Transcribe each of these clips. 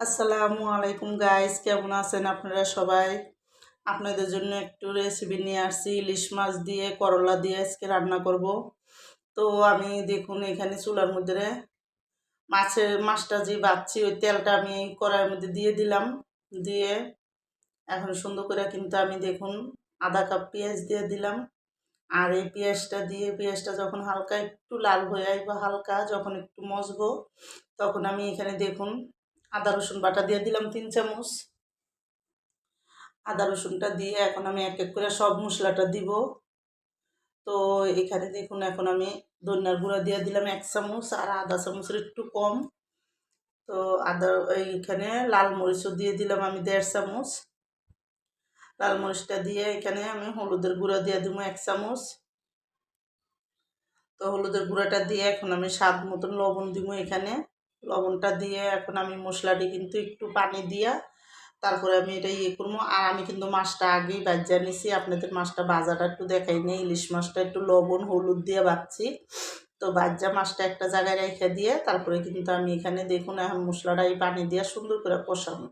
আসসালামু আলাইকুম গাইস কেমন আছেন আপনারা সবাই? আপনাদের জন্য একটু রেসিপি নিয়ে আসছি, ইলিশ মাছ দিয়ে, করলা দিয়ে আজকে রান্না করব। তো আমি দেখুন এখানে চুলার মধ্যে মাছের মাছটা যে বাচ্ছি ওই তেলটা আমি কড়াইয়ের মধ্যে দিয়ে দিলাম। দিয়ে এখন সুন্দর করে কিন্তু আমি দেখুন আধা কাপ পেঁয়াজ দিয়ে দিলাম। আর এই পেঁয়াজটা দিয়ে, পেঁয়াজটা যখন হালকা একটু লাল হয়ে আসবে, হালকা যখন একটু মজবো, তখন আমি এখানে দেখুন আদা, রসুন বাটা দিয়ে দিলাম তিন চামচ। আদা, রসুনটা দিয়ে এখন আমি এক এক করে সব মশলাটা দিব। তো এখানে দেখুন, এখন আমি ধনিয়ার গুঁড়া দিয়ে দিলাম এক চামচ আর আদা চামচের একটু কম। তো আদা, এইখানে লাল মরিচও দিয়ে দিলাম আমি দেড় চামচ। লাল মরিচটা দিয়ে এখানে আমি হলুদের গুঁড়া দিয়ে দিব এক চামচ। তো হলুদের গুঁড়াটা দিয়ে এখন আমি স্বাদ মতন লবণ দিব এখানে। লবণটা দিয়ে এখন আমি মশলাটি কিন্তু একটু পানি দিয়া তারপরে আমি এটা ইয়ে করব। আর আমি কিন্তু মাছটা আগেই বাজ্যা নিছি। আপনাদের মাছটা বাজাটা একটু দেখাই নেই। ইলিশ মাছটা একটু লবণ, হলুদ দিয়ে বাচ্ছি তো বাজ্যা মাছটা একটা জায়গায় রেখে দিয়ে তারপরে কিন্তু আমি এখানে দেখুন এখন মশলাটা এই পানি দিয়ে সুন্দর করে কষাবো।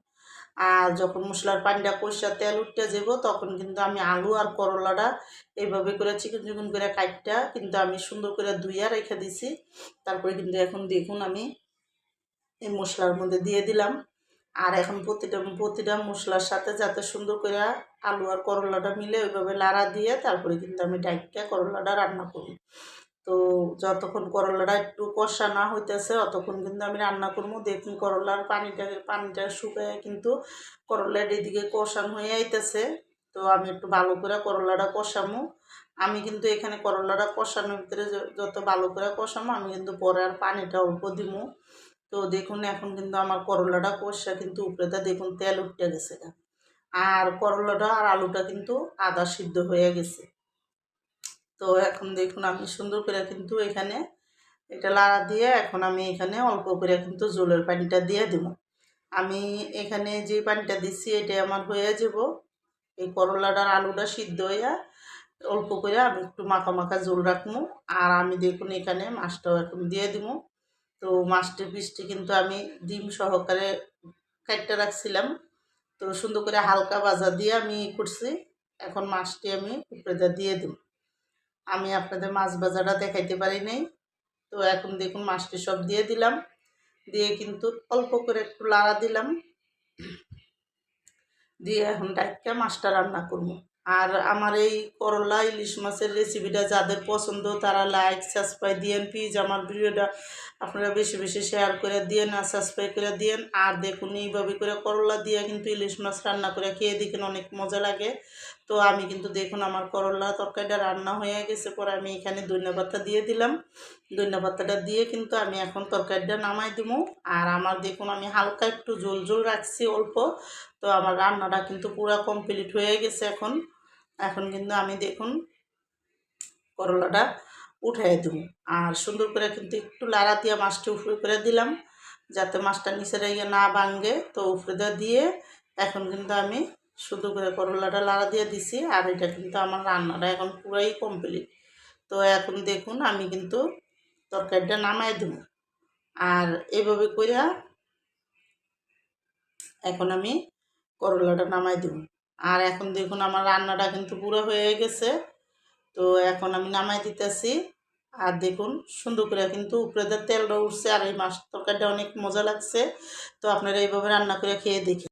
আর যখন মশলার পানিটা কষা তেল উঠতে যাব, তখন কিন্তু আমি আলু আর করলাটা এইভাবে করে চিকন চিকন করে কাটটা কিন্তু আমি সুন্দর করে ধুইয়া রেখে দিছি। তারপরে কিন্তু এখন দেখুন আমি এই মশলার মধ্যে দিয়ে দিলাম। আর এখন প্রতিটা প্রতিটা মশলার সাথে যাতে সুন্দর করে আলু আর করলাটা মিলে ওইভাবে লাড়া দিয়ে তারপরে কিন্তু আমি ডাইটটা করলাটা রান্না করি তো যতক্ষণ করলাটা একটু কষা না হইতেছে, অতক্ষণ কিন্তু আমি রান্না করব। দেখুন করলার পানিটা পানিটা শুকায় কিন্তু করলার এদিকে কষান হয়ে আইতেছে। তো আমি একটু ভালো করে করলাটা কষামো। আমি কিন্তু এখানে করলাটা কষানোর ভিতরে যত ভালো করে কষামো, আমি কিন্তু পরে আর পানিটা অল্প দিমো। তো দেখুন এখন কিন্তু আমার করলাটা কষা, কিন্তু উপরেটা দেখুন তেল উঠতে গেছে আর করলাটা আর আলুটা কিন্তু আদা সিদ্ধ হয়ে গেছে। তো এখন দেখুন আমি সুন্দর করে কিন্তু এখানে এটা লাড়া দিয়ে এখন আমি এখানে অল্প করে কিন্তু জলের পানিটা দিয়ে দেবো। আমি এখানে যে পানিটা দিচ্ছি এটা আমার হয়ে যাব। এই করলাটার আলুটা সিদ্ধ হইয়া অল্প করে আমি একটু মাখা মাখা জল রাখব। আর আমি দেখুন এখানে মাছটাও এখন দিয়ে দিব। তো মাছটির পিসটি কিন্তু আমি ডিম সহকারে কাটতে রাখছিলাম। তো সুন্দর করে হালকা ভাজা দিয়ে আমি করছি। এখন মাছটি আমি উপরে দিয়ে দিব। আমি আপনাদের মাছ ভাজাটা দেখাইতে পারি নাই। তো এখন দেখুন মাছটি সব দিয়ে দিলাম। দিয়ে কিন্তু অল্প করে একটু লাড়া দিলাম। দিয়ে এখন ডাইকা মাছটা রান্না করব। আর আমার এই করলা ইলিশ মাছের রেসিপিটা যাদের পছন্দ, তারা লাইক সাবস্ক্রাইব দিয়েন প্লিজ আমার ভিডিওটা আপনারা বেশি বেশি শেয়ার করে দিয়েন আর সাবস্ক্রাইব করে দিয়েন। আর দেখুন, এইভাবে করে করলা দিয়ে কিন্তু ইলিশ মাছ রান্না করে খেয়ে দেখেন অনেক মজা লাগে। তো আমি কিন্তু দেখুন, আমার করলা তরকারিটা রান্না হয়ে গেছে। পরে আমি এখানে ধন্যবাদটা দিয়ে দিলাম। ধন্যবাদটা দিয়ে কিন্তু আমি এখন তরকারিটা নামাই দিব। আর আমার দেখুন, আমি হালকা একটু জল জল রাখছি অল্প। তো আমার রান্নাটা কিন্তু পুরো কমপ্লিট হয়ে গেছে এখন। এখন কিন্তু আমি দেখুন করলাটা উঠাই দেবো। আর সুন্দর করে কিন্তু একটু লাড়া দিয়ে মাছটি উপরে করে দিলাম, যাতে মাছটা নিচে রেগে না ভাঙ্গে তো উপরে দিয়ে এখন কিন্তু আমি সুন্দর করে করলাটা লাড়া দিয়ে দিছি, আর এটা কিন্তু আমার রান্নাটা এখন পুরাই কমপ্লিট তো এখন দেখুন আমি কিন্তু তরকারিটা নামাই দেবো। আর এভাবে করে এখন আমি করলাটা নামাই দেবো। আর এখন দেখুন আমার রান্নাটা কিন্তু পুরো হয়ে গেছে। তো এখন আমি নামাই দিতেছি। আর দেখুন, সুন্দর করে কিন্তু উপরে তেলটা উঠছে আর এই মাছ তরকারিটা অনেক মজা লাগছে। তো আপনারা এইভাবে রান্না করে খেয়ে দেখি